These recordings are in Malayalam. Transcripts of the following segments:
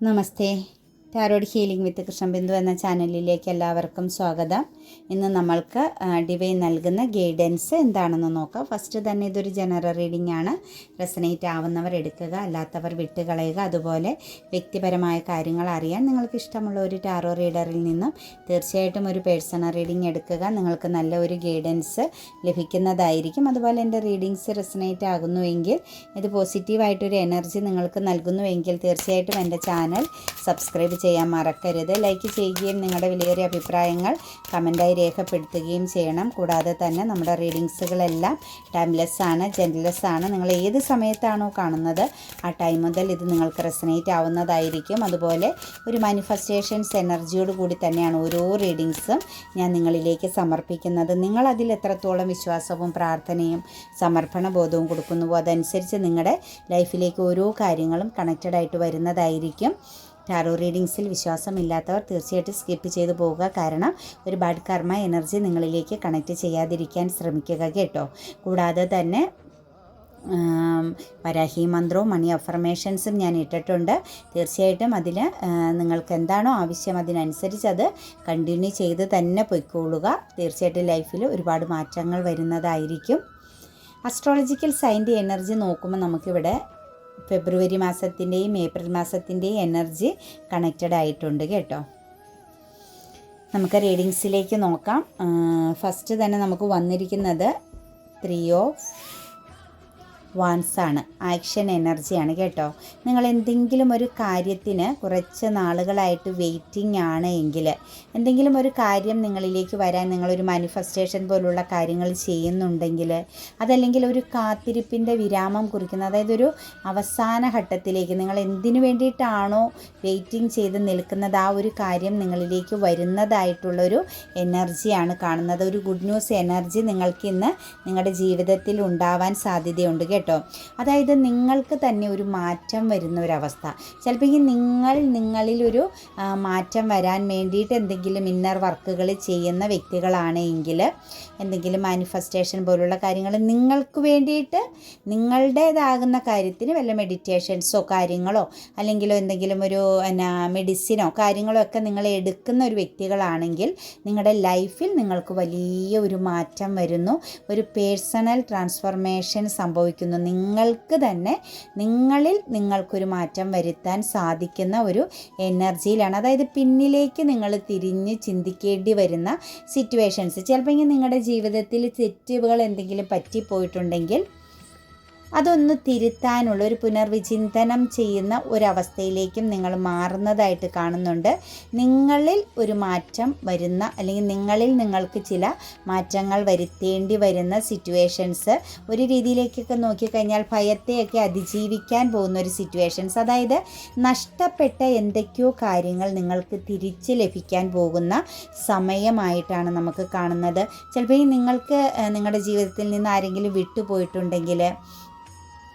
Namaste. Tarot healing with Krishnabindu എന്ന ചാനലിലേക്ക് എല്ലാവർക്കും സ്വാഗതം. ഇന്ന് നമ്മൾക്ക് ഡിവൈൻ നൽകുന്ന ഗൈഡൻസ് എന്താണെന്ന് നോക്കാം. ഫസ്റ്റ് തന്നെ ഇതൊരു ജനറൽ റീഡിംഗ് ആണ്. റെസനേറ്റ് ആവുന്നവർ എടുക്കുക അല്ലാത്തവർ വിട്ടുകളയുക. അതുപോലെ വ്യക്തിപരമായ കാര്യങ്ങൾ അറിയാൻ നിങ്ങൾക്ക് ഇഷ്ടമുള്ള ഒരു ടാറോ റീഡറിൽ നിന്നും തീർച്ചയായിട്ടും ഒരു പേഴ്സണൽ റീഡിംഗ് എടുക്കുക. നിങ്ങൾക്ക് നല്ല ഒരു ഗൈഡൻസ് ലഭിക്കുന്നതായിരിക്കും. അതുപോലെ എന്റെ റീഡിങ്സ് റെസനേറ്റ് ആകുന്നുവെങ്കിൽ ഇത് പോസിറ്റീവായിട്ടൊരു എനർജി നിങ്ങൾക്ക് നൽകുന്നുവെങ്കിൽ തീർച്ചയായിട്ടും എന്റെ ചാനൽ സബ്സ്ക്രൈബ് ചെയ്യാൻ മറക്കരുത്. ലൈക്ക് ചെയ്യുകയും നിങ്ങളുടെ വിലയേറിയ അഭിപ്രായങ്ങൾ കമന്റായി രേഖപ്പെടുത്തുകയും ചെയ്യണം. കൂടാതെ തന്നെ നമ്മുടെ റീഡിങ്സുകളെല്ലാം ടൈംലെസ് ആണ് ജെൻലെസ് ആണ്. നിങ്ങൾ ഏത് സമയത്താണോ കാണുന്നത് ആ ടൈം മുതൽ ഇത് നിങ്ങൾക്ക് റെസനേറ്റ് ആവുന്നതായിരിക്കും. അതുപോലെ ഒരു മാനിഫെസ്റ്റേഷൻസ് എനർജിയോട് കൂടി തന്നെയാണ് ഓരോ റീഡിങ്സും ഞാൻ നിങ്ങളിലേക്ക് സമർപ്പിക്കുന്നത്. നിങ്ങൾ അതിൽ എത്രത്തോളം വിശ്വാസവും പ്രാർത്ഥനയും സമർപ്പണ ബോധവും കൊടുക്കുന്നുവോ അതനുസരിച്ച് നിങ്ങളുടെ ലൈഫിലേക്ക് ഓരോ കാര്യങ്ങളും കണക്റ്റഡ് ആയിട്ട് വരുന്നതായിരിക്കും. ടാറോ റീഡിങ്സിൽ വിശ്വാസമില്ലാത്തവർ തീർച്ചയായിട്ടും സ്കിപ്പ് ചെയ്തു പോവുക. കാരണം ഒരു ബാഡ് കർമ്മ എനർജി നിങ്ങളിലേക്ക് കണക്ട് ചെയ്യാതിരിക്കാൻ ശ്രമിക്കുക കേട്ടോ. കൂടാതെ തന്നെ പരാഹി മന്ത്രവും മണി അഫർമേഷൻസും ഞാൻ ഇട്ടിട്ടുണ്ട്. തീർച്ചയായിട്ടും അതിൽ നിങ്ങൾക്ക് എന്താണോ ആവശ്യം അതിനനുസരിച്ച് അത് കണ്ടിന്യൂ ചെയ്ത് തന്നെ പൊയ്ക്കോളുക തീർച്ചയായിട്ടും ലൈഫിൽ ഒരുപാട് മാറ്റങ്ങൾ വരുന്നതായിരിക്കും. അസ്ട്രോളജിക്കൽ സൈന്റെ എനർജി നോക്കുമ്പോൾ നമുക്കിവിടെ ഫെബ്രുവരി മാസത്തിന്റെയും ഏപ്രിൽ മാസത്തിന്റെയും എനർജി കണക്റ്റഡ് ആയിട്ടുണ്ട് കേട്ടോ. നമുക്ക് റീഡിങ്സിലേക്ക് നോക്കാം. ഫസ്റ്റ് തന്നെ നമുക്ക് വന്നിരിക്കുന്നത് ത്രീ ഓഫ് വാൻസ് ആണ് ആക്ഷൻ എനർജിയാണ് കേട്ടോ. നിങ്ങൾ എന്തെങ്കിലും ഒരു കാര്യത്തിന് കുറച്ച് നാളുകളായിട്ട് വെയിറ്റിംഗ് ആണ് എങ്കിൽ എന്തെങ്കിലും ഒരു കാര്യം നിങ്ങളിലേക്ക് വരാൻ നിങ്ങളൊരു മാനിഫെസ്റ്റേഷൻ പോലുള്ള കാര്യങ്ങൾ ചെയ്യുന്നുണ്ടെങ്കിൽ അതല്ലെങ്കിൽ ഒരു കാത്തിരിപ്പിന്റെ വിരാമം കുറിക്കുന്ന അതായത് ഒരു അവസാന ഘട്ടത്തിലേക്ക് നിങ്ങൾ എന്തിനു വേണ്ടിയിട്ടാണോ വെയിറ്റിംഗ് ചെയ്ത് നിൽക്കുന്നത് ആ ഒരു കാര്യം നിങ്ങളിലേക്ക് വരുന്നതായിട്ടുള്ളൊരു എനർജിയാണ് കാണുന്നത്. ഒരു ഗുഡ് ന്യൂസ് എനർജി നിങ്ങൾക്ക് ഇന്ന് നിങ്ങളുടെ ജീവിതത്തിൽ ഉണ്ടാവാൻ സാധ്യതയുണ്ട് അതായത് നിങ്ങൾക്ക് തന്നെ ഒരു മാറ്റം വരുന്ന ഒരവസ്ഥ ചിലപ്പോൾ ഈ നിങ്ങൾ നിങ്ങളിൽ ഒരു മാറ്റം വരാൻ വേണ്ടിയിട്ട് എന്തെങ്കിലും ഇന്നർ വർക്കുകൾ ചെയ്യുന്ന വ്യക്തികളാണെങ്കിൽ എന്തെങ്കിലും മാനിഫെസ്റ്റേഷൻ പോലുള്ള കാര്യങ്ങൾ നിങ്ങൾക്ക് വേണ്ടിയിട്ട് നിങ്ങളുടേതാകുന്ന കാര്യത്തിന് വല്ല മെഡിറ്റേഷൻസോ കാര്യങ്ങളോ അല്ലെങ്കിൽ എന്തെങ്കിലും ഒരു എന്നാ മെഡിസിനോ കാര്യങ്ങളോ ഒക്കെ നിങ്ങൾ എടുക്കുന്ന ഒരു വ്യക്തികളാണെങ്കിൽ നിങ്ങളുടെ ലൈഫിൽ നിങ്ങൾക്ക് വലിയ ഒരു മാറ്റം വരുന്നു. ഒരു പേഴ്സണൽ ട്രാൻസ്ഫോർമേഷൻ സംഭവിക്കുന്നു. നിങ്ങൾക്ക് തന്നെ നിങ്ങളിൽ നിങ്ങൾക്കൊരു മാറ്റം വരുത്താൻ സാധിക്കുന്ന ഒരു എനർജിയിലാണ് അതായത് പിന്നിലേക്ക് നിങ്ങൾ തിരിഞ്ഞ് ചിന്തിക്കേണ്ടി വരുന്ന സിറ്റുവേഷൻസ് ചിലപ്പോൾ നിങ്ങളുടെ ജീവിതത്തിൽ തെറ്റുകൾ എന്തെങ്കിലും പറ്റിപ്പോയിട്ടുണ്ടെങ്കിൽ അതൊന്ന് തിരുത്താനുള്ള ഒരു പുനർവിചിന്തനം ചെയ്യുന്ന ഒരവസ്ഥയിലേക്കും നിങ്ങൾ മാറുന്നതായിട്ട് കാണുന്നുണ്ട്. നിങ്ങളിൽ ഒരു മാറ്റം വരുന്ന അല്ലെങ്കിൽ നിങ്ങളിൽ നിങ്ങൾക്ക് ചില മാറ്റങ്ങൾ വരുത്തേണ്ടി വരുന്ന സിറ്റുവേഷൻസ് ഒരു രീതിയിലേക്കൊക്കെ നോക്കിക്കഴിഞ്ഞാൽ ഭയത്തെയൊക്കെ അതിജീവിക്കാൻ പോകുന്ന ഒരു സിറ്റുവേഷൻസ് അതായത് നഷ്ടപ്പെട്ട എന്തൊക്കെയോ കാര്യങ്ങൾ നിങ്ങൾക്ക് തിരിച്ച് ലഭിക്കാൻ പോകുന്ന സമയമായിട്ടാണ് നമുക്ക് കാണുന്നത്. ചിലപ്പോൾ നിങ്ങൾക്ക് നിങ്ങളുടെ ജീവിതത്തിൽ നിന്ന് ആരെങ്കിലും വിട്ടുപോയിട്ടുണ്ടെങ്കിൽ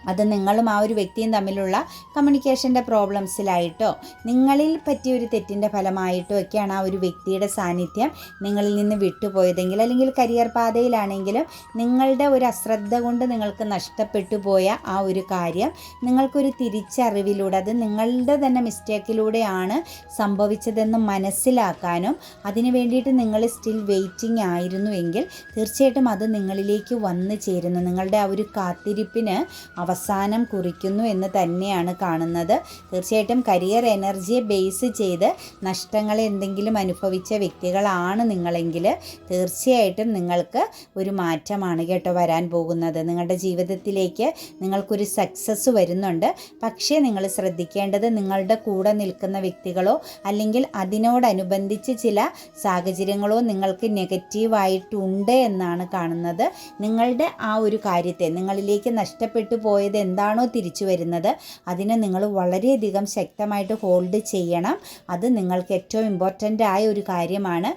അത് നിങ്ങളും ആ ഒരു വ്യക്തിയും തമ്മിലുള്ള കമ്മ്യൂണിക്കേഷന്റെ പ്രോബ്ലംസിലായിട്ടോ നിങ്ങളിൽ പറ്റിയ ഒരു തെറ്റിന്റെ ഫലമായിട്ടോ ഒക്കെയാണ് ആ ഒരു വ്യക്തിയുടെ സാന്നിധ്യം നിങ്ങളിൽ നിന്ന് വിട്ടുപോയതെങ്കിൽ അല്ലെങ്കിൽ കരിയർ പാതയിലാണെങ്കിലും നിങ്ങളുടെ ഒരു അശ്രദ്ധ കൊണ്ട് നിങ്ങൾക്ക് നഷ്ടപ്പെട്ടു പോയ ആ ഒരു കാര്യം നിങ്ങൾക്കൊരു തിരിച്ചറിവിലൂടെ അത് നിങ്ങളുടെ തന്നെ മിസ്റ്റേക്കിലൂടെയാണ് സംഭവിച്ചതെന്ന് മനസ്സിലാക്കാനും അതിനു വേണ്ടിയിട്ട് നിങ്ങൾ സ്റ്റിൽ വെയിറ്റിംഗ് ആയിരുന്നുവെങ്കിൽ തീർച്ചയായിട്ടും അത് നിങ്ങളിലേക്ക് വന്നു ചേരുന്നു. നിങ്ങളുടെ ആ ഒരു കാത്തിരിപ്പിന് അവസാനം കുറിക്കുന്നു എന്ന് തന്നെയാണ് കാണുന്നത്. തീർച്ചയായിട്ടും കരിയർ എനർജിയെ ബേസ് ചെയ്ത് നഷ്ടങ്ങൾ എന്തെങ്കിലും അനുഭവിച്ച വ്യക്തികളാണ് നിങ്ങളെങ്കിൽ തീർച്ചയായിട്ടും നിങ്ങൾക്ക് ഒരു മാറ്റമാണ് കേട്ടോ വരാൻ പോകുന്നത്. നിങ്ങളുടെ ജീവിതത്തിലേക്ക് നിങ്ങൾക്കൊരു സക്സസ് വരുന്നുണ്ട്. പക്ഷേ നിങ്ങൾ ശ്രദ്ധിക്കേണ്ടത് നിങ്ങളുടെ കൂടെ നിൽക്കുന്ന വ്യക്തികളോ അല്ലെങ്കിൽ അതിനോടനുബന്ധിച്ച് ചില സാഹചര്യങ്ങളോ നിങ്ങൾക്ക് നെഗറ്റീവായിട്ടുണ്ട് എന്നാണ് കാണുന്നത്. നിങ്ങളുടെ ആ ഒരു കാര്യത്തെ നിങ്ങളിലേക്ക് നഷ്ടപ്പെട്ടു പോയത് എന്താണോ തിരിച്ചു വരുന്നത് അതിനെ നിങ്ങൾ വളരെയധികം ശക്തമായിട്ട് ഹോൾഡ് ചെയ്യണം. അത് നിങ്ങൾക്ക് ഏറ്റവും ഇമ്പോർട്ടന്റ് ആയ ഒരു കാര്യമാണ്.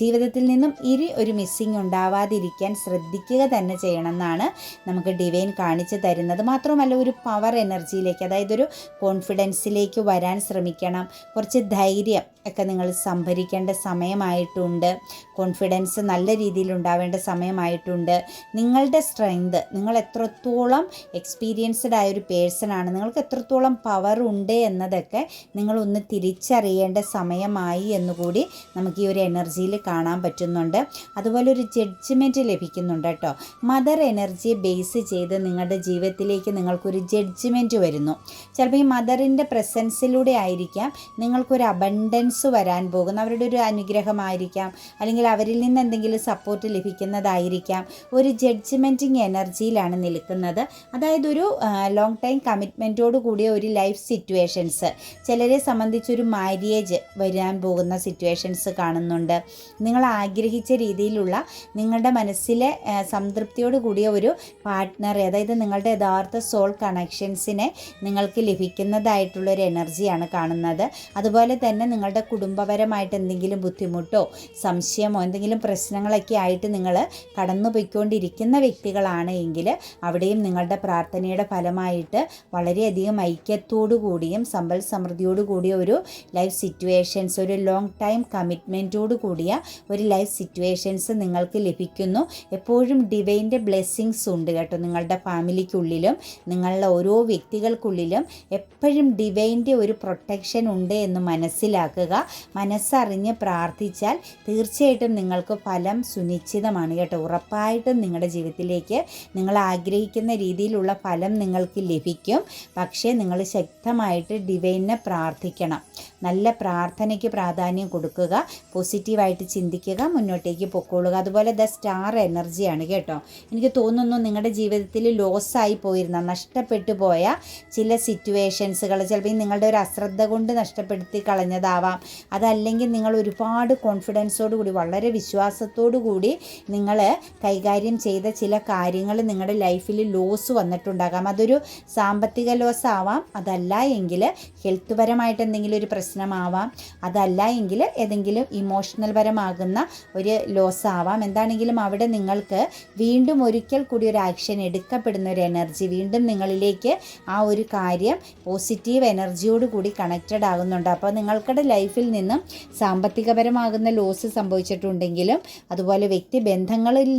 ജീവിതത്തിൽ നിന്നും ഇരി ഒരു മിസ്സിങ് ഉണ്ടാവാതിരിക്കാൻ ശ്രദ്ധിക്കുക തന്നെ ചെയ്യണം എന്നാണ് നമുക്ക് ഡിവൈൻ കാണിച്ചു തരുന്നത്. മാത്രമല്ല ഒരു പവർ എനർജിയിലേക്ക് അതായത് ഒരു കോൺഫിഡൻസിലേക്ക് വരാൻ ശ്രമിക്കണം. കുറച്ച് ധൈര്യം ഒക്കെ നിങ്ങൾ സംഭരിക്കേണ്ട സമയമായിട്ടുണ്ട്. കോൺഫിഡൻസ് നല്ല രീതിയിൽ ഉണ്ടാവേണ്ട സമയമായിട്ടുണ്ട്. നിങ്ങളുടെ സ്ട്രെങ്ത് നിങ്ങൾ എത്രത്തോളം എക്സ്പീരിയൻസ്ഡ് ആയ ഒരു പേഴ്സൺ ആണ് നിങ്ങൾക്ക് എത്രത്തോളം പവർ ഉണ്ട് എന്നതൊക്കെ നിങ്ങളൊന്ന് തിരിച്ചറിയേണ്ട സമയമായി എന്നുകൂടി നമുക്ക് ഈ ഒരു എനർജിയിൽ കാണാൻ പറ്റുന്നുണ്ട്. അതുപോലെ ഒരു ജഡ്ജ്മെന്റ് ലഭിക്കുന്നുണ്ട് കേട്ടോ. മദർ എനർജിയെ ബേസ് ചെയ്ത് നിങ്ങളുടെ ജീവിതത്തിലേക്ക് നിങ്ങൾക്കൊരു ജഡ്ജ്മെന്റ് വരുന്നു. ചിലപ്പോൾ ഈ മദറിന്റെ പ്രസൻസിലൂടെ ആയിരിക്കാം നിങ്ങൾക്കൊരു അബണ്ടൻസ് വരാൻ പോകുന്ന അവരുടെ ഒരു അനുഗ്രഹമായിരിക്കാം. അല്ലെങ്കിൽ അവരിൽ നിന്ന് എന്തെങ്കിലും സപ്പോർട്ട് ലഭിക്കുന്നതായിരിക്കാം. ഒരു ജഡ്ജ്മെന്റിങ് എനർജിയിലാണ് നിൽക്കുന്നത്. അതായത് ഒരു ലോങ് ടൈം കമ്മിറ്റ്മെന്റോട് കൂടിയ ഒരു ലൈഫ് സിറ്റുവേഷൻസ് ചിലരെ സംബന്ധിച്ചൊരു മാര്യേജ് വരാൻ പോകുന്ന സിറ്റുവേഷൻസ് കാണുന്നുണ്ട്. നിങ്ങൾ ആഗ്രഹിച്ച രീതിയിലുള്ള നിങ്ങളുടെ മനസ്സിലെ സംതൃപ്തിയോട് കൂടിയ ഒരു പാർട്ട്ണറെ അതായത് നിങ്ങളുടെ യഥാർത്ഥ സോൾ കണക്ഷൻസിനെ നിങ്ങൾക്ക് ലഭിക്കുന്നതായിട്ടുള്ള ഒരു എനർജിയാണ് കാണുന്നത്. അതുപോലെ തന്നെ നിങ്ങളുടെ കുടുംബപരമായിട്ട് എന്തെങ്കിലും ബുദ്ധിമുട്ടോ സംശയമോ എന്തെങ്കിലും പ്രശ്നങ്ങളൊക്കെ ആയിട്ട് നിങ്ങൾ കടന്നു പോയിക്കൊണ്ടിരിക്കുന്ന വ്യക്തികളാണ് എങ്കിൽ അവിടെയും നിങ്ങളുടെ പ്രാർത്ഥനയുടെ ഫലമായിട്ട് വളരെയധികം ഐക്യത്തോടു കൂടിയും സമ്പൽ സമൃദ്ധിയോടു കൂടിയ ഒരു ലൈഫ് സിറ്റുവേഷൻസ് ഒരു ലോങ് ടൈം കമ്മിറ്റ്മെന്റോടു കൂടിയ ഒരു ലൈഫ് സിറ്റുവേഷൻസ് നിങ്ങൾക്ക് ലഭിക്കുന്നു. എപ്പോഴും ഡിവൈന്റെ ബ്ലെസ്സിങ്സ് ഉണ്ട് കേട്ടോ നിങ്ങളുടെ ഫാമിലിക്കുള്ളിലും നിങ്ങളുടെ ഓരോ വ്യക്തികൾക്കുള്ളിലും എപ്പോഴും ഡിവൈന്റെ ഒരു പ്രൊട്ടക്ഷൻ ഉണ്ട് എന്ന് മനസ്സിലാക്കുക. മനസ്സറിഞ്ഞ് പ്രാർത്ഥിച്ചാൽ തീർച്ചയായിട്ടും നിങ്ങൾക്ക് ഫലം സുനിശ്ചിതമാണ് കേട്ടോ. ഉറപ്പായിട്ടും നിങ്ങളുടെ ജീവിതത്തിലേക്ക് നിങ്ങൾ ആഗ്രഹിക്കുന്ന രീതിയിലുള്ള ഫലം നിങ്ങൾക്ക് ലഭിക്കും. പക്ഷേ നിങ്ങൾ ശക്തമായിട്ട് ഡിവൈനെ പ്രാർത്ഥിക്കണം. നല്ല പ്രാർത്ഥനയ്ക്ക് പ്രാധാന്യം കൊടുക്കുക പോസിറ്റീവായിട്ട് ചിന്തിക്കുക മുന്നോട്ടേക്ക് പൊക്കോളുക. അതുപോലെ ദ സ്റ്റാർ എനർജിയാണ് കേട്ടോ. എനിക്ക് തോന്നുന്നു നിങ്ങളുടെ ജീവിതത്തിൽ ലോസായി പോയിരുന്ന നഷ്ടപ്പെട്ടു പോയ ചില സിറ്റുവേഷൻസുകൾ ചിലപ്പോൾ നിങ്ങളുടെ ഒരു അശ്രദ്ധ കൊണ്ട് നഷ്ടപ്പെടുത്തി കളഞ്ഞതാവാം. അതല്ലെങ്കിൽ നിങ്ങൾ ഒരുപാട് കോൺഫിഡൻസോട് കൂടി വളരെ വിശ്വാസത്തോടു കൂടി നിങ്ങൾ കൈകാര്യം ചെയ്ത ചില കാര്യങ്ങൾ നിങ്ങളുടെ ലൈഫിൽ ലോസ് വന്നിട്ടുണ്ടാകാം. അതൊരു സാമ്പത്തിക ലോസ് ആവാം. അതല്ല എങ്കിൽ ഹെൽത്ത് പരമായിട്ട് എന്തെങ്കിലും ഒരു പ്രശ്നമാവാം. അതല്ല എങ്കിൽ ഏതെങ്കിലും ഇമോഷണൽ പരമാകുന്ന ഒരു ലോസ് ആവാം. എന്താണെങ്കിലും അവിടെ നിങ്ങൾക്ക് വീണ്ടും ഒരിക്കൽ കൂടി ഒരു ആക്ഷൻ എടുക്കപ്പെടുന്ന ഒരു എനർജി വീണ്ടും നിങ്ങളിലേക്ക് ആ ഒരു കാര്യം പോസിറ്റീവ് എനർജിയോട് കൂടി കണക്റ്റഡ് ആകുന്നുണ്ട്. അപ്പോൾ നിങ്ങൾക്കുടെ ലൈഫിൽ നിന്നും സാമ്പത്തികപരമാകുന്ന ലോസ് സംഭവിച്ചിട്ടുണ്ടെങ്കിലും അതുപോലെ വ്യക്തി ബന്ധങ്ങളിൽ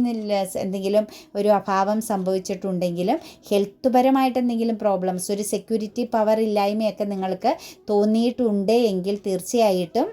എന്തെങ്കിലും ഒരു അഭാവം സംഭവിച്ചിട്ടുണ്ടെങ്കിലും ഹെൽത്ത് പരമായിട്ട് എന്തെങ്കിലും പ്രോബ്ലംസ് ഒരു സെക്യൂരിറ്റി പവർ ഇല്ലായ്മയൊക്കെ നിങ്ങൾക്ക് തോന്നിയിട്ടുണ്ട് എങ്കിൽ തീർച്ചയായിട്ടും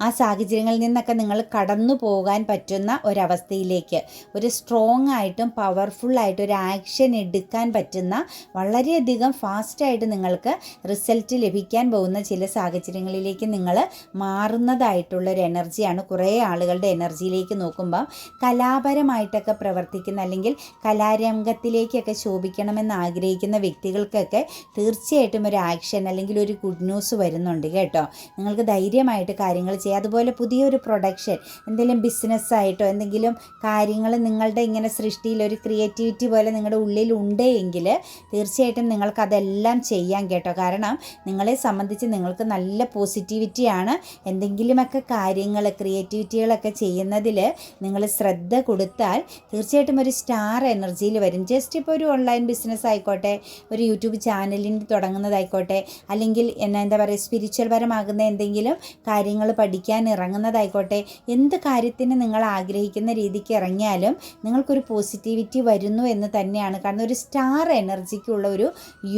ആ സാഹചര്യങ്ങളിൽ നിന്നൊക്കെ നിങ്ങൾ കടന്നു പോകാൻ പറ്റുന്ന ഒരവസ്ഥയിലേക്ക് ഒരു സ്ട്രോങ് ആയിട്ടും പവർഫുള്ളായിട്ടും ഒരു ആക്ഷൻ എടുക്കാൻ പറ്റുന്ന വളരെയധികം ഫാസ്റ്റായിട്ട് നിങ്ങൾക്ക് റിസൾട്ട് ലഭിക്കാൻ പോകുന്ന ചില സാഹചര്യങ്ങളിലേക്ക് നിങ്ങൾ മാറുന്നതായിട്ടുള്ള ഒരു എനർജിയാണ് കുറേ ആളുകളുടെ എനർജിയിലേക്ക് നോക്കുമ്പോൾ കലാപരമായിട്ടൊക്കെ പ്രവർത്തിക്കുന്ന അല്ലെങ്കിൽ കലാരംഗത്തിലേക്കൊക്കെ ശോഭിക്കണമെന്ന് ആഗ്രഹിക്കുന്ന വ്യക്തികൾക്കൊക്കെ തീർച്ചയായിട്ടും ഒരു ആക്ഷൻ അല്ലെങ്കിൽ ഒരു ഗുഡ് ന്യൂസ് വരുന്നുണ്ട് കേട്ടോ. നിങ്ങൾക്ക് ധൈര്യമായിട്ട് കാര്യങ്ങൾ ചെയ്യുക അതുപോലെ പുതിയൊരു പ്രൊഡക്ഷൻ എന്തെങ്കിലും ബിസിനസ്സായിട്ടോ എന്തെങ്കിലും കാര്യങ്ങൾ നിങ്ങളുടെ ഇങ്ങനെ സൃഷ്ടിയിൽ ഒരു ക്രിയേറ്റിവിറ്റി പോലെ നിങ്ങളുടെ ഉള്ളിൽ ഉണ്ട് എങ്കിൽ തീർച്ചയായിട്ടും നിങ്ങൾക്കതെല്ലാം ചെയ്യാം കേട്ടോ. കാരണം നിങ്ങളെ സംബന്ധിച്ച് നിങ്ങൾക്ക് നല്ല പോസിറ്റിവിറ്റിയാണ് എന്തെങ്കിലുമൊക്കെ കാര്യങ്ങൾ ക്രിയേറ്റിവിറ്റികളൊക്കെ ചെയ്യുന്നതിൽ നിങ്ങൾ ശ്രദ്ധ കൊടുത്താൽ തീർച്ചയായിട്ടും ഒരു സ്റ്റാർ എനർജിയിൽ വരും. ജസ്റ്റ് ഇപ്പോൾ ഒരു ഓൺലൈൻ ബിസിനസ് ആയിക്കോട്ടെ ഒരു യൂട്യൂബ് ചാനലിന് തുടങ്ങുന്നതായിക്കോട്ടെ അല്ലെങ്കിൽ എന്നാ എന്താ പറയുക സ്പിരിച്വൽ പരമാകുന്ന എന്തെങ്കിലും കാര്യങ്ങൾ പഠിക്കാൻ ഇറങ്ങുന്നതായിക്കോട്ടെ എന്ത് കാര്യത്തിന് നിങ്ങൾ ആഗ്രഹിക്കുന്ന രീതിക്ക് ഇറങ്ങിയാലും നിങ്ങൾക്കൊരു പോസിറ്റിവിറ്റി വരുന്നു എന്ന് തന്നെയാണ്. കാരണം ഒരു സ്റ്റാർ എനർജിക്കുള്ള ഒരു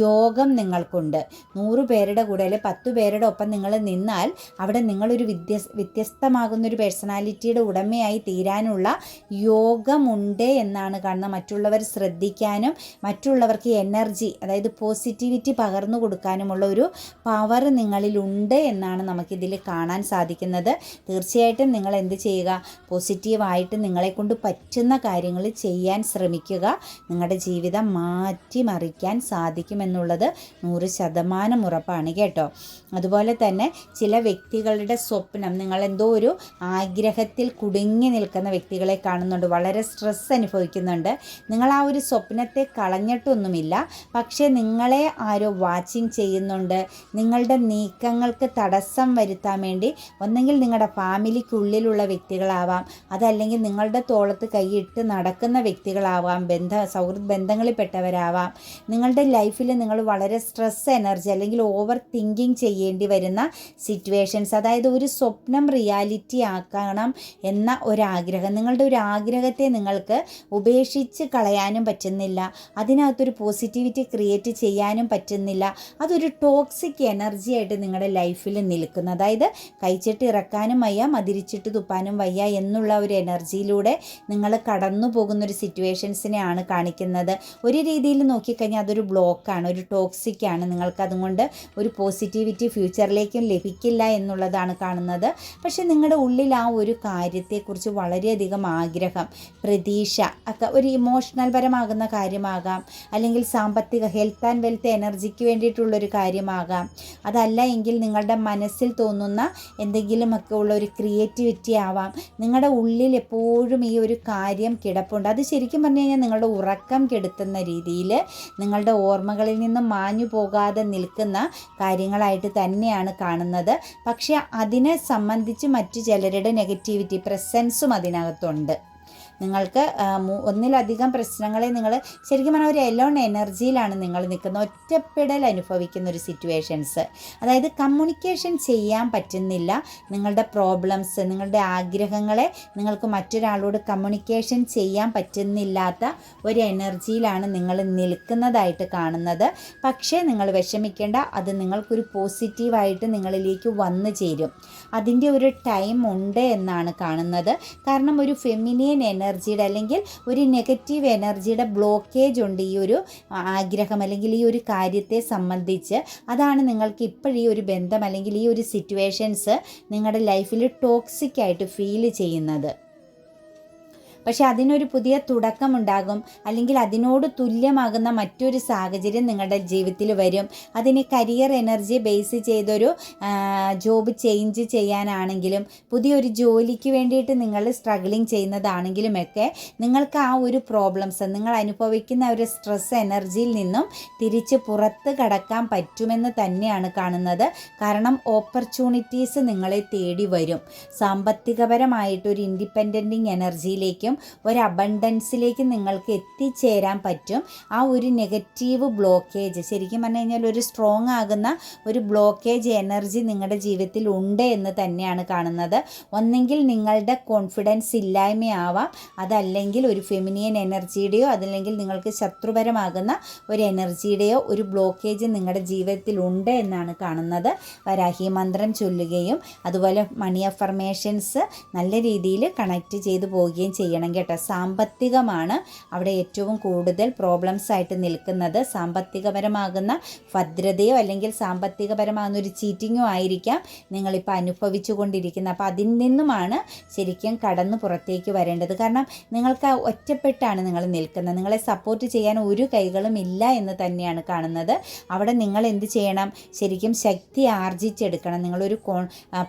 യോഗം നിങ്ങൾക്കുണ്ട്. നൂറ് പേരുടെ കൂടെ അല്ലെങ്കിൽ പത്ത് പേരുടെ ഒപ്പം നിങ്ങൾ നിന്നാൽ അവിടെ നിങ്ങളൊരു വ്യത്യസ് വ്യത്യസ്തമാകുന്നൊരു പേഴ്സണാലിറ്റിയുടെ ഉടമയായി തീരാനുള്ള യോഗമുണ്ട് എന്നാണ് കാരണം മറ്റുള്ളവർ ശ്രദ്ധിക്കാനും മറ്റുള്ളവർക്ക് എനർജി അതായത് പോസിറ്റിവിറ്റി പകർന്നു കൊടുക്കാനുമുള്ള ഒരു പവർ നിങ്ങളിലുണ്ട് എന്നാണ് നമുക്കിതിൽ കാണാൻ സാധിക്കുന്നത്. തീർച്ചയായിട്ടും നിങ്ങൾ എന്ത് ചെയ്യുക? പോസിറ്റീവായിട്ട് നിങ്ങളെക്കൊണ്ട് പറ്റുന്ന കാര്യങ്ങൾ ചെയ്യാൻ ശ്രമിക്കുക. നിങ്ങളുടെ ജീവിതം മാറ്റിമറിക്കാൻ സാധിക്കുമെന്നുള്ളത് നൂറ് ശതമാനം ഉറപ്പാണ് കേട്ടോ. അതുപോലെ തന്നെ ചില വ്യക്തികളുടെ സ്വപ്നം നിങ്ങൾ എന്തോ ഒരു ആഗ്രഹത്തിൽ കുടുങ്ങി നിൽക്കുന്ന വ്യക്തികളെ കാണുന്നുണ്ട് വളരെ സ്ട്രെസ് അനുഭവിക്കുന്നുണ്ട്. നിങ്ങൾ ആ ഒരു സ്വപ്നത്തെ കളഞ്ഞിട്ടൊന്നുമില്ല. പക്ഷേ നിങ്ങളെ ആരോ വാച്ചിങ് ചെയ്യുന്നുണ്ട്. നിങ്ങളുടെ നീക്കങ്ങൾക്ക് തടസ്സം വരുത്താൻ വേണ്ടി ഒന്ന് ഒന്നെങ്കിൽ നിങ്ങളുടെ ഫാമിലിക്കുള്ളിലുള്ള വ്യക്തികളാവാം അതല്ലെങ്കിൽ നിങ്ങളുടെ തോളത്ത് കൈയിട്ട് നടക്കുന്ന വ്യക്തികളാവാം ബന്ധ സൗഹൃദ ബന്ധങ്ങളിൽപ്പെട്ടവരാവാം. നിങ്ങളുടെ ലൈഫിൽ നിങ്ങൾ വളരെ സ്ട്രെസ് എനർജി അല്ലെങ്കിൽ ഓവർ തിങ്കിങ് ചെയ്യേണ്ടി വരുന്ന സിറ്റുവേഷൻസ് അതായത് ഒരു സ്വപ്നം റിയാലിറ്റി ആക്കണം എന്ന ഒരാഗ്രഹം. നിങ്ങളുടെ ഒരു ആഗ്രഹത്തെ നിങ്ങൾക്ക് ഉപേക്ഷിച്ച് കളയാനും പറ്റുന്നില്ല. അതിനകത്തൊരു പോസിറ്റിവിറ്റി ക്രിയേറ്റ് ചെയ്യാനും പറ്റുന്നില്ല. അതൊരു ടോക്സിക് എനർജി ആയിട്ട് നിങ്ങളുടെ ലൈഫിൽ നിൽക്കുന്നു. അതായത് കഴിച്ചിട്ട് ഇറക്കാനും വയ്യ മതിരിച്ചിട്ട് തുപ്പാനും വയ്യ എന്നുള്ള ഒരു എനർജിയിലൂടെ നിങ്ങൾ കടന്നു പോകുന്ന ഒരു സിറ്റുവേഷൻസിനെയാണ് കാണിക്കുന്നത്. ഒരു രീതിയിൽ നോക്കിക്കഴിഞ്ഞാൽ അതൊരു ബ്ലോക്കാണ് ഒരു ടോക്സിക് ആണ് നിങ്ങൾക്ക് അതുകൊണ്ട് ഒരു പോസിറ്റിവിറ്റി ഫ്യൂച്ചറിലേക്കും ലഭിക്കില്ല എന്നുള്ളതാണ് കാണുന്നത്. പക്ഷേ നിങ്ങളുടെ ഉള്ളിൽ ആ ഒരു കാര്യത്തെക്കുറിച്ച് വളരെയധികം ആഗ്രഹം പ്രതീക്ഷ ഒക്കെ ഒരു ഇമോഷണൽ പരമാകുന്ന കാര്യമാകാം. അല്ലെങ്കിൽ സാമ്പത്തിക ഹെൽത്ത് ആൻഡ് വെൽത്ത് എനർജിക്ക് വേണ്ടിയിട്ടുള്ളൊരു കാര്യമാകാം. അതല്ല എങ്കിൽ നിങ്ങളുടെ മനസ്സിൽ തോന്നുന്ന എന്തെങ്കിലുമൊക്കെ ഉള്ള ഒരു ക്രിയേറ്റിവിറ്റി ആവാം. നിങ്ങളുടെ ഉള്ളിൽ എപ്പോഴും ഈ ഒരു കാര്യം കിടപ്പുണ്ട്. അത് ശരിക്കും പറഞ്ഞു കഴിഞ്ഞാൽ നിങ്ങളുടെ ഉറക്കം കെടുത്തുന്ന രീതിയിൽ നിങ്ങളുടെ ഓർമ്മകളിൽ നിന്ന് മാഞ്ഞു പോകാതെ നിൽക്കുന്ന കാര്യങ്ങളായിട്ട് തന്നെയാണ് കാണുന്നത്. പക്ഷേ അതിനെ സംബന്ധിച്ച് മറ്റു ചിലരുടെ നെഗറ്റിവിറ്റി പ്രസൻസും അതിനകത്തുണ്ട്. നിങ്ങൾക്ക് ഒന്നിലധികം പ്രശ്നങ്ങളെ നിങ്ങൾ ശരിക്കും പറഞ്ഞാൽ ഒരു എലോൺ എനർജിയിലാണ് നിങ്ങൾ നിൽക്കുന്ന ഒറ്റപ്പെടൽ അനുഭവിക്കുന്ന ഒരു സിറ്റുവേഷൻസ് അതായത് കമ്മ്യൂണിക്കേഷൻ ചെയ്യാൻ പറ്റുന്നില്ല. നിങ്ങളുടെ പ്രോബ്ലംസ് നിങ്ങളുടെ ആഗ്രഹങ്ങളെ നിങ്ങൾക്ക് മറ്റൊരാളോട് കമ്മ്യൂണിക്കേഷൻ ചെയ്യാൻ പറ്റുന്നില്ലാത്ത ഒരു എനർജിയിലാണ് നിങ്ങൾ നിൽക്കുന്നതായിട്ട് കാണുന്നത്. പക്ഷേ നിങ്ങൾ വിഷമിക്കേണ്ട അത് നിങ്ങൾക്കൊരു പോസിറ്റീവായിട്ട് നിങ്ങളിലേക്ക് വന്നു ചേരും. അതിന്റെ ഒരു ടൈം ഉണ്ട് എന്നാണ് കാണുന്നത്. കാരണം ഒരു ഫെമിനിയൻ എനർജിയുടെ അല്ലെങ്കിൽ ഒരു നെഗറ്റീവ് എനർജിയുടെ ബ്ലോക്കേജ് ഉണ്ട് ഈ ഒരു ആഗ്രഹം അല്ലെങ്കിൽ ഈ ഒരു കാര്യത്തെ സംബന്ധിച്ച്. അതാണ് നിങ്ങൾക്ക് ഇപ്പോഴീ ഒരു ബന്ധം അല്ലെങ്കിൽ ഈ ഒരു സിറ്റുവേഷൻസ് നിങ്ങളുടെ ലൈഫിൽ ടോക്സിക് ആയിട്ട് ഫീൽ ചെയ്യുന്നത്. പക്ഷെ അതിനൊരു പുതിയ തുടക്കമുണ്ടാകും. അല്ലെങ്കിൽ അതിനോട് തുല്യമാകുന്ന മറ്റൊരു സാഹചര്യം നിങ്ങളുടെ ജീവിതത്തിൽ വരും. അതിന് കരിയർ എനർജി ബേസ് ചെയ്തൊരു ജോബ് ചേഞ്ച് ചെയ്യാനാണെങ്കിലും പുതിയൊരു ജോലിക്ക് വേണ്ടിയിട്ട് നിങ്ങൾ സ്ട്രഗിളിങ് ചെയ്യുന്നതാണെങ്കിലുമൊക്കെ നിങ്ങൾക്ക് ആ ഒരു പ്രോബ്ലംസ് നിങ്ങൾ അനുഭവിക്കുന്ന ഒരു സ്ട്രെസ് എനർജിയിൽ നിന്നും തിരിച്ച് പുറത്ത് കടക്കാൻ പറ്റുമെന്ന് തന്നെയാണ് കാണുന്നത്. കാരണം ഓപ്പർച്യൂണിറ്റീസ് നിങ്ങളെ തേടി വരും. സാമ്പത്തികപരമായിട്ടൊരു ഇൻഡിപെൻഡന്റിങ് എനർജിയിലേക്കും ഒരു അബണ്ടൻസിലേക്ക് നിങ്ങൾക്ക് എത്തിച്ചേരാൻ പറ്റും. ആ ഒരു നെഗറ്റീവ് ബ്ലോക്കേജ് ശരിക്കും പറഞ്ഞു കഴിഞ്ഞാൽ ഒരു സ്ട്രോങ് ആകുന്ന ഒരു ബ്ലോക്കേജ് എനർജി നിങ്ങളുടെ ജീവിതത്തിൽ ഉണ്ട് എന്ന് തന്നെയാണ് കാണുന്നത്. ഒന്നെങ്കിൽ നിങ്ങളുടെ കോൺഫിഡൻസ് ഇല്ലായ്മയാവാം. അതല്ലെങ്കിൽ ഒരു ഫെമിനിയൻ എനർജിയുടെയോ അതല്ലെങ്കിൽ നിങ്ങൾക്ക് ശത്രുപരമാകുന്ന ഒരു എനർജിയുടെയോ ഒരു ബ്ലോക്കേജ് നിങ്ങളുടെ ജീവിതത്തിൽ ഉണ്ട് എന്നാണ് കാണുന്നത്. വരാഹി മന്ത്രം ചൊല്ലുകയും അതുപോലെ മണി അഫർമേഷൻസ് നല്ല രീതിയിൽ കണക്ട് ചെയ്തു പോവുകയും ചെയ്യണം. കേട്ടോ. സാമ്പത്തികമാണ് അവിടെ ഏറ്റവും കൂടുതൽ പ്രോബ്ലംസ് ആയിട്ട് നിൽക്കുന്നത്. സാമ്പത്തികപരമാകുന്ന ഭദ്രതയോ അല്ലെങ്കിൽ സാമ്പത്തികപരമാകുന്ന ഒരു ചീറ്റിങ്ങോ ആയിരിക്കാം നിങ്ങളിപ്പോൾ അനുഭവിച്ചു കൊണ്ടിരിക്കുന്നത് അപ്പോൾ അതിൽ നിന്നുമാണ് ശരിക്കും കടന്നു പുറത്തേക്ക് വരേണ്ടത്. കാരണം നിങ്ങൾക്ക് ഒറ്റപ്പെട്ടാണ് നിങ്ങൾ നിൽക്കുന്നത്. നിങ്ങളെ സപ്പോർട്ട് ചെയ്യാൻ ഒരു കൈകളും ഇല്ല എന്ന് തന്നെയാണ് കാണുന്നത്. അവിടെ നിങ്ങൾ എന്ത് ചെയ്യണം? ശരിക്കും ശക്തി ആർജിച്ചെടുക്കണം. നിങ്ങളൊരു കോൺ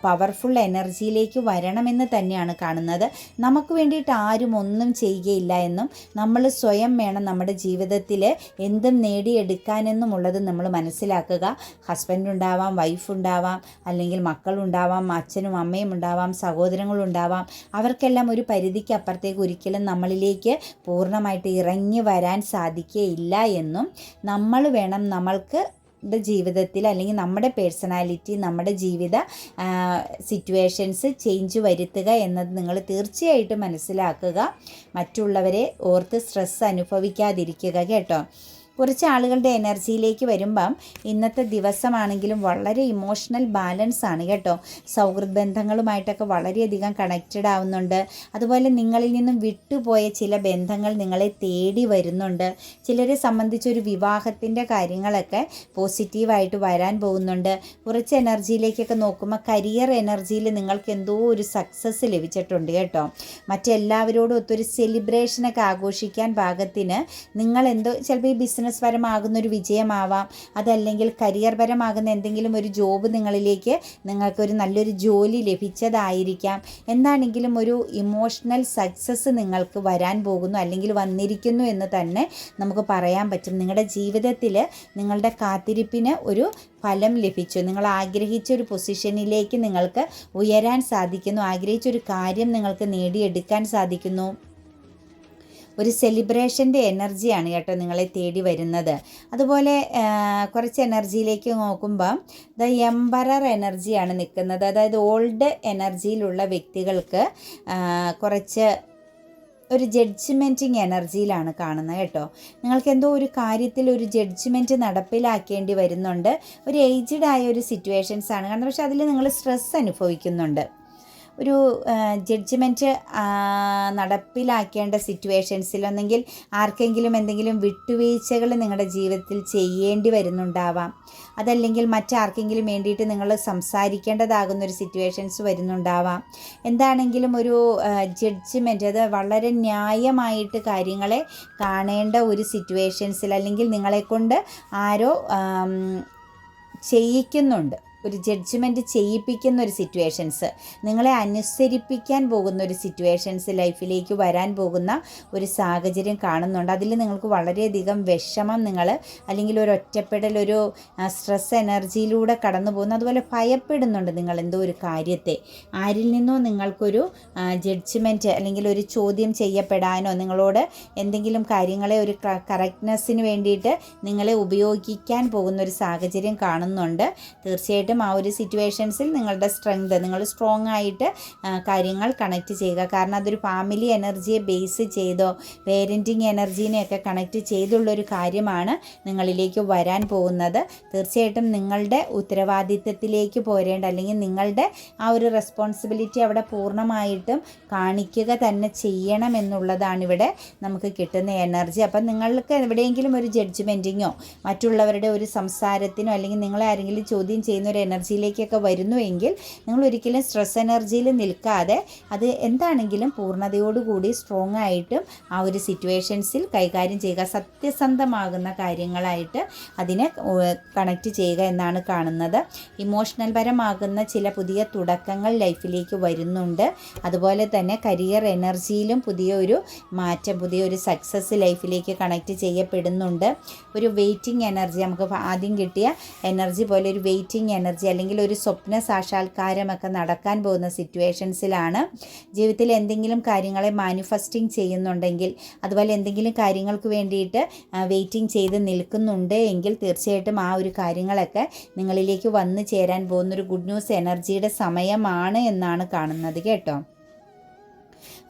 പവർഫുൾ എനർജിയിലേക്ക് വരണമെന്ന് തന്നെയാണ് കാണുന്നത്. നമുക്ക് വേണ്ടിയിട്ട് ആരും ഒന്നും ചെയ്യുകയില്ല എന്നും നമ്മൾ സ്വയം വേണം നമ്മുടെ ജീവിതത്തിൽ എന്തും നേടിയെടുക്കാനെന്നുമുള്ളത് നമ്മൾ മനസ്സിലാക്കുക. ഹസ്ബൻഡ് ഉണ്ടാവാം വൈഫ് ഉണ്ടാവാം അല്ലെങ്കിൽ മക്കളുണ്ടാവാം അച്ഛനും അമ്മയും ഉണ്ടാവാം സഹോദരങ്ങളുണ്ടാവാം അവർക്കെല്ലാം ഒരു പരിധിക്ക് അപ്പുറത്തേക്ക് ഒരിക്കലും നമ്മളിലേക്ക് പൂർണമായിട്ട് ഇറങ്ങി വരാൻ സാധിക്കുകയില്ല എന്നും നമ്മൾ വേണം നമ്മൾക്ക് ടെ ജീവിതത്തിൽ അല്ലെങ്കിൽ നമ്മുടെ പേഴ്സണാലിറ്റി നമ്മുടെ ജീവിത സിറ്റുവേഷൻസ് ചേഞ്ച് വരുത്തുക എന്നത് നിങ്ങൾ തീർച്ചയായിട്ടും മനസ്സിലാക്കുക. മറ്റുള്ളവരെ ഓർത്ത് സ്ട്രെസ് അനുഭവിക്കാതിരിക്കുക കേട്ടോ. കുറച്ച് ആളുകളുടെ എനർജിയിലേക്ക് വരുമ്പം ഇന്നത്തെ ദിവസമാണെങ്കിലും വളരെ ഇമോഷണൽ ബാലൻസ് ആണ് കേട്ടോ. സൗഹൃദ ബന്ധങ്ങളുമായിട്ടൊക്കെ വളരെയധികം കണക്റ്റഡ് ആവുന്നുണ്ട്. അതുപോലെ നിങ്ങളിൽ നിന്നും വിട്ടുപോയ ചില ബന്ധങ്ങൾ നിങ്ങളെ തേടി വരുന്നുണ്ട്. ചിലരെ സംബന്ധിച്ച് ഒരു വിവാഹത്തിന്റെ കാര്യങ്ങളൊക്കെ പോസിറ്റീവായിട്ട് വരാൻ പോകുന്നുണ്ട്. കുറച്ച് എനർജിയിലേക്കൊക്കെ നോക്കുമ്പോൾ കരിയർ എനർജിയിൽ നിങ്ങൾക്ക് എന്തോ ഒരു സക്സസ് ലഭിച്ചിട്ടുണ്ട് കേട്ടോ. മറ്റെല്ലാവരോടും ഒത്തൊരു സെലിബ്രേഷനൊക്കെ ആഘോഷിക്കാൻ ഭാഗത്തിന് നിങ്ങൾ എന്തോ ചിലപ്പോൾ ഈ ബിസിനസ് ബിസിനസ് പരമാകുന്ന ഒരു വിജയമാവാം. അതല്ലെങ്കിൽ കരിയർ പരമാകുന്ന എന്തെങ്കിലും ഒരു ജോബ് നിങ്ങളിലേക്ക് നിങ്ങൾക്കൊരു നല്ലൊരു ജോലി ലഭിച്ചതായിരിക്കാം. എന്താണെങ്കിലും ഒരു ഇമോഷണൽ സക്സസ് നിങ്ങൾക്ക് വരാൻ പോകുന്നു അല്ലെങ്കിൽ വന്നിരിക്കുന്നു എന്ന് തന്നെ നമുക്ക് പറയാൻ പറ്റും. നിങ്ങളുടെ ജീവിതത്തിൽ നിങ്ങളുടെ കാത്തിരിപ്പിന് ഒരു ഫലം ലഭിച്ചു. നിങ്ങൾ ആഗ്രഹിച്ച ഒരു പൊസിഷനിലേക്ക് നിങ്ങൾക്ക് ഉയരാൻ സാധിക്കുന്നു. ആഗ്രഹിച്ച ഒരു കാര്യം നിങ്ങൾക്ക് നേടിയെടുക്കാൻ സാധിക്കുന്നു. ഒരു സെലിബ്രേഷന്റെ എനർജിയാണ് കേട്ടോ നിങ്ങളെ തേടി വരുന്നത്. അതുപോലെ കുറച്ച് എനർജിയിലേക്ക് നോക്കുമ്പം ദ എംബറർ എനർജിയാണ് നിൽക്കുന്നത്. അതായത് ഓൾഡ് എനർജിയിലുള്ള വ്യക്തികൾക്ക് കുറച്ച് ഒരു ജഡ്ജ്മെന്റിങ് എനർജിയിലാണ് കാണുന്നത് കേട്ടോ. നിങ്ങൾക്ക് എന്തോ ഒരു കാര്യത്തിൽ ഒരു ജഡ്ജ്മെന്റ് നടപ്പിലാക്കേണ്ടി വരുന്നുണ്ട്. ഒരു ഏജ്ഡ് ആയ ഒരു സിറ്റുവേഷൻസ് ആണ്. കാരണം പക്ഷേ അതിൽ നിങ്ങൾ സ്ട്രെസ് അനുഭവിക്കുന്നുണ്ട്. ഒരു ജഡ്ജ്മെന്റ് നടപ്പിലാക്കേണ്ട സിറ്റുവേഷൻസിൽ ഒന്നെങ്കിൽ ആർക്കെങ്കിലും എന്തെങ്കിലും വിട്ടുവീഴ്ചകൾ നിങ്ങളുടെ ജീവിതത്തിൽ ചെയ്യേണ്ടി വരുന്നുണ്ടാവാം. അതല്ലെങ്കിൽ മറ്റാർക്കെങ്കിലും വേണ്ടിയിട്ട് നിങ്ങൾ സംസാരിക്കേണ്ടതാകുന്ന ഒരു സിറ്റുവേഷൻസ് വരുന്നുണ്ടാവാം. എന്താണെങ്കിലും ഒരു ജഡ്ജ്മെന്റ് അത് വളരെ ന്യായമായിട്ട് കാര്യങ്ങളെ കാണേണ്ട ഒരു സിറ്റുവേഷൻസിൽ അല്ലെങ്കിൽ നിങ്ങളെക്കൊണ്ട് ആരോ ചെയ്യിക്കുന്നുണ്ട്. ഒരു ജഡ്ജ്മെന്റ് ചെയ്യിപ്പിക്കുന്ന ഒരു സിറ്റുവേഷൻസ് നിങ്ങളെ അനുസരിപ്പിക്കാൻ പോകുന്ന ഒരു സിറ്റുവേഷൻസ് ലൈഫിലേക്ക് വരാൻ പോകുന്ന ഒരു സാഹചര്യം കാണുന്നുണ്ട്. അതിൽ നിങ്ങൾക്ക് വളരെയധികം വിഷമം നിങ്ങൾ അല്ലെങ്കിൽ ഒരു ഒറ്റപ്പെടൽ ഒരു സ്ട്രെസ് എനർജിയിലൂടെ കടന്നു പോകുന്നു. അതുപോലെ ഭയപ്പെടുന്നുണ്ട് നിങ്ങൾ എന്തോ ഒരു കാര്യത്തെ. ആരിൽ നിന്നോ നിങ്ങൾക്കൊരു ജഡ്ജ്മെന്റ് അല്ലെങ്കിൽ ഒരു ചോദ്യം ചെയ്യപ്പെടാനോ നിങ്ങളോട് എന്തെങ്കിലും കാര്യങ്ങളെ ഒരു കറക്റ്റ്നെസ്സിന് വേണ്ടിയിട്ട് നിങ്ങളെ ഉപയോഗിക്കാൻ പോകുന്ന ഒരു സാഹചര്യം കാണുന്നുണ്ട്. തീർച്ചയായിട്ടും തീർച്ചയായിട്ടും ആ ഒരു സിറ്റുവേഷൻസിൽ നിങ്ങളുടെ സ്ട്രെങ്ത് നിങ്ങൾ സ്ട്രോങ് ആയിട്ട് കാര്യങ്ങൾ കണക്ട് ചെയ്യുക. കാരണം അതൊരു ഫാമിലി എനർജിയെ ബേസ് ചെയ്തോ പേരന്റിങ് എനർജീനെയൊക്കെ കണക്ട് ചെയ്തുള്ളൊരു കാര്യമാണ് നിങ്ങളിലേക്ക് വരാൻ പോകുന്നത്. തീർച്ചയായിട്ടും നിങ്ങളുടെ ഉത്തരവാദിത്തത്തിലേക്ക് പോരേണ്ട അല്ലെങ്കിൽ നിങ്ങളുടെ ആ ഒരു റെസ്പോൺസിബിലിറ്റി അവിടെ പൂർണമായിട്ടും കാണിക്കുക തന്നെ ചെയ്യണം എന്നുള്ളതാണ് ഇവിടെ നമുക്ക് കിട്ടുന്ന എനർജി അപ്പം നിങ്ങൾക്ക് എവിടെയെങ്കിലും ഒരു ജഡ്ജ്മെന്റിങ്ങോ മറ്റുള്ളവരുടെ ഒരു സംസാരത്തിനോ അല്ലെങ്കിൽ നിങ്ങളെ ആരെങ്കിലും ചോദ്യം ചെയ്യുന്ന ഒരു എനർജിയിലേക്കൊക്കെ വരുന്നു എങ്കിൽ നിങ്ങൾ ഒരിക്കലും സ്ട്രെസ് എനർജിയിൽ നിൽക്കാതെ അത് എന്താണെങ്കിലും പൂർണതയോടുകൂടി സ്ട്രോങ് ആയിട്ടും ആ ഒരു സിറ്റുവേഷൻസിൽ കൈകാര്യം ചെയ്യുക സത്യസന്ധമാകുന്ന കാര്യങ്ങളായിട്ട് അതിനെ കണക്റ്റ് ചെയ്യുക എന്നാണ് കാണുന്നത്. ഇമോഷണൽ പരമാകുന്ന ചില പുതിയ തുടക്കങ്ങൾ ലൈഫിലേക്ക് വരുന്നുണ്ട്. അതുപോലെ തന്നെ കരിയർ എനർജിയിലും പുതിയൊരു മാറ്റം പുതിയൊരു സക്സസ് ലൈഫിലേക്ക് കണക്റ്റ് ചെയ്യപ്പെടുന്നുണ്ട്. ഒരു വെയിറ്റിംഗ് എനർജി നമുക്ക് ആദ്യം കിട്ടിയ എനർജി പോലെ ഒരു വെയിറ്റിംഗ് എനർജി എനർജി അല്ലെങ്കിൽ ഒരു സ്വപ്ന സാക്ഷാത്കാരമൊക്കെ നടക്കാൻ പോകുന്ന സിറ്റുവേഷൻസിലാണ്. ജീവിതത്തിൽ എന്തെങ്കിലും കാര്യങ്ങളെ മാനിഫെസ്റ്റിംഗ് ചെയ്യുന്നുണ്ടെങ്കിൽ അതുപോലെ എന്തെങ്കിലും കാര്യങ്ങൾക്ക് വേണ്ടിയിട്ട് വെയിറ്റിംഗ് ചെയ്ത് നിൽക്കുന്നുണ്ട് എങ്കിൽ തീർച്ചയായിട്ടും ആ ഒരു കാര്യങ്ങളൊക്കെ നിങ്ങളിലേക്ക് വന്നു ചേരാൻ പോകുന്നൊരു ഗുഡ് ന്യൂസ് എനർജിയുടെ സമയമാണ് എന്നാണ് കാണുന്നത് കേട്ടോ.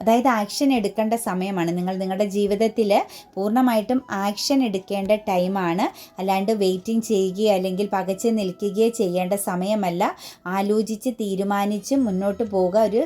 അതായത് ആക്ഷൻ എടുക്കേണ്ട സമയമാണ്. നിങ്ങൾ നിങ്ങളുടെ ജീവിതത്തിൽ പൂർണമായിട്ടും ആക്ഷൻ എടുക്കേണ്ട ടൈമാണ് അല്ലാണ്ട് വെയിറ്റിംഗ് ചെയ്യുകയോ അല്ലെങ്കിൽ പകച്ച് നിൽക്കുകയോ ചെയ്യേണ്ട സമയമല്ല. ആലോചിച്ച് തീരുമാനിച്ച് മുന്നോട്ട് പോവുക ഒരു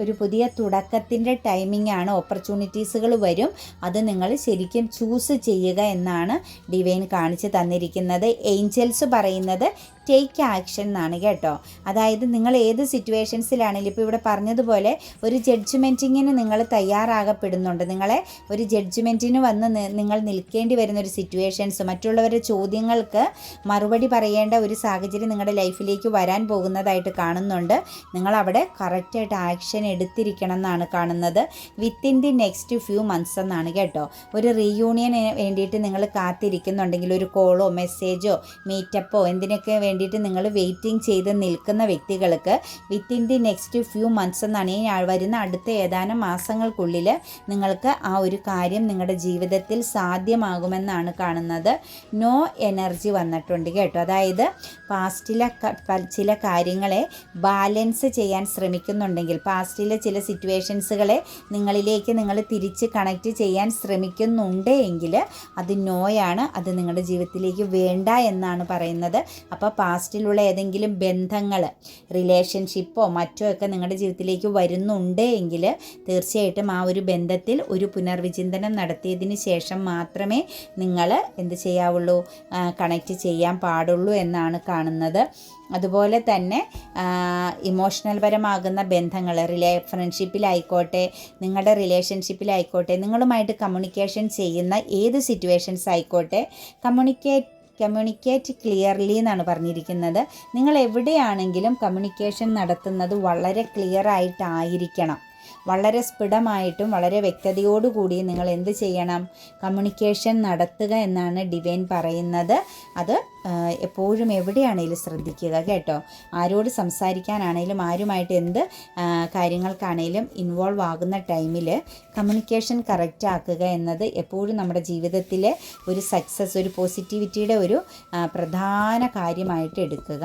ഒരു പുതിയ തുടക്കത്തിന്റെ ടൈമിംഗ് ആണ്. ഓപ്പർച്യൂണിറ്റീസുകൾ വരും. അത് നിങ്ങൾ ശരിക്കും ചൂസ് ചെയ്യുക എന്നാണ് ഡിവൈൻ കാണിച്ചു തന്നിരിക്കുന്നത്. ഏഞ്ചൽസ് പറയുന്നത് ടേക്ക് ആക്ഷൻ എന്നാണ് കേട്ടോ. അതായത് നിങ്ങൾ ഏത് സിറ്റുവേഷൻസിലാണെങ്കിലും ഇപ്പോൾ ഇവിടെ പറഞ്ഞതുപോലെ ഒരു ജഡ്ജ്മെന്റിങ്ങിന് നിങ്ങൾ തയ്യാറാകപ്പെടുന്നുണ്ട്. നിങ്ങളെ ഒരു ജഡ്ജ്മെന്റിന് വന്ന് നിങ്ങൾ നിൽക്കേണ്ടി വരുന്ന ഒരു സിറ്റുവേഷൻസ് മറ്റുള്ളവരുടെ ചോദ്യങ്ങൾക്ക് മറുപടി പറയേണ്ട ഒരു സാഹചര്യം നിങ്ങളുടെ ലൈഫിലേക്ക് വരാൻ പോകുന്നതായിട്ട് കാണുന്നുണ്ട്. നിങ്ങൾ അവിടെ കറക്റ്റായിട്ട് ആക്ഷൻ എടുത്തിരിക്കണം എന്നാണ് കാണുന്നത്. Within the next few months എന്നാണ് കേട്ടോ. ഒരു റീയൂണിയന് വേണ്ടിയിട്ട് നിങ്ങൾ കാത്തിരിക്കുന്നുണ്ടെങ്കിൽ ഒരു കോളോ മെസ്സേജോ മീറ്റപ്പോ എന്തിനൊക്കെ വേണ്ടിയിട്ട് നിങ്ങൾ വെയിറ്റിംഗ് ചെയ്ത് നിൽക്കുന്ന വ്യക്തികൾക്ക് within the next few months എന്നാണ് ഈ വരുന്ന അടുത്ത ഏതാനും മാസങ്ങൾക്കുള്ളിൽ നിങ്ങൾക്ക് ആ ഒരു കാര്യം നിങ്ങളുടെ ജീവിതത്തിൽ സാധ്യമാകുമെന്നാണ് കാണുന്നത്. നോ എനർജി വന്നിട്ടുണ്ട് കേട്ടോ. അതായത് പാസ്റ്റിലെ ചില കാര്യങ്ങളെ ബാലൻസ് ചെയ്യാൻ ശ്രമിക്കുന്നുണ്ടെങ്കിൽ പാസ്റ്റ് പാസ്റ്റിലെ ചില സിറ്റുവേഷൻസുകളെ നിങ്ങളിലേക്ക് നിങ്ങൾ തിരിച്ച് കണക്റ്റ് ചെയ്യാൻ ശ്രമിക്കുന്നുണ്ടെങ്കിൽ അത് നോയാണ് അത് നിങ്ങളുടെ ജീവിതത്തിലേക്ക് വേണ്ട എന്നാണ് പറയുന്നത്. അപ്പോൾ പാസ്റ്റിലുള്ള ഏതെങ്കിലും ബന്ധങ്ങൾ റിലേഷൻഷിപ്പോ മറ്റോ ഒക്കെ നിങ്ങളുടെ ജീവിതത്തിലേക്ക് വരുന്നുണ്ട് എങ്കിൽ തീർച്ചയായിട്ടും ആ ഒരു ബന്ധത്തിൽ ഒരു പുനർവിചിന്തനം നടത്തിയതിന് ശേഷം മാത്രമേ നിങ്ങൾ എന്ത് ചെയ്യാവുള്ളൂ കണക്റ്റ് ചെയ്യാൻ പാടുള്ളൂ എന്നാണ് കാണുന്നത്. അതുപോലെ തന്നെ ഇമോഷണൽ പരമാകുന്ന ബന്ധങ്ങൾ റിലേ ഫ്രണ്ട്ഷിപ്പിലായിക്കോട്ടെ നിങ്ങളുടെ റിലേഷൻഷിപ്പിലായിക്കോട്ടെ നിങ്ങളുമായിട്ട് കമ്മ്യൂണിക്കേഷൻ ചെയ്യുന്ന ഏത് സിറ്റുവേഷൻസ് ആയിക്കോട്ടെ കമ്മ്യൂണിക്കേറ്റ് കമ്മ്യൂണിക്കേറ്റ് ക്ലിയർലി എന്നാണ് പറഞ്ഞിരിക്കുന്നത്. നിങ്ങൾ എവിടെയാണെങ്കിലും കമ്മ്യൂണിക്കേഷൻ നടത്തുന്നത് വളരെ ക്ലിയർ ആയിട്ടായിരിക്കണം. വളരെ സ്ഫുടമായിട്ടും വളരെ വ്യക്തതയോടുകൂടി നിങ്ങൾ എന്ത് ചെയ്യണം? കമ്മ്യൂണിക്കേഷൻ നടത്തുക എന്നാണ് ഡിവൈൻ പറയുന്നത്. അത് എപ്പോഴും എവിടെയാണെങ്കിലും ശ്രദ്ധിക്കുക കേട്ടോ. ആരോട് സംസാരിക്കാനാണേലും ആരുമായിട്ട് എന്ത് കാര്യങ്ങൾക്കാണെങ്കിലും ഇൻവോൾവ് ആകുന്ന ടൈമിൽ കമ്മ്യൂണിക്കേഷൻ കറക്റ്റ് ആക്കുക എന്നത് എപ്പോഴും നമ്മുടെ ജീവിതത്തിലെ ഒരു സക്സസ് ഒരു പോസിറ്റിവിറ്റിയുടെ ഒരു പ്രധാന കാര്യമായിട്ട് എടുക്കുക.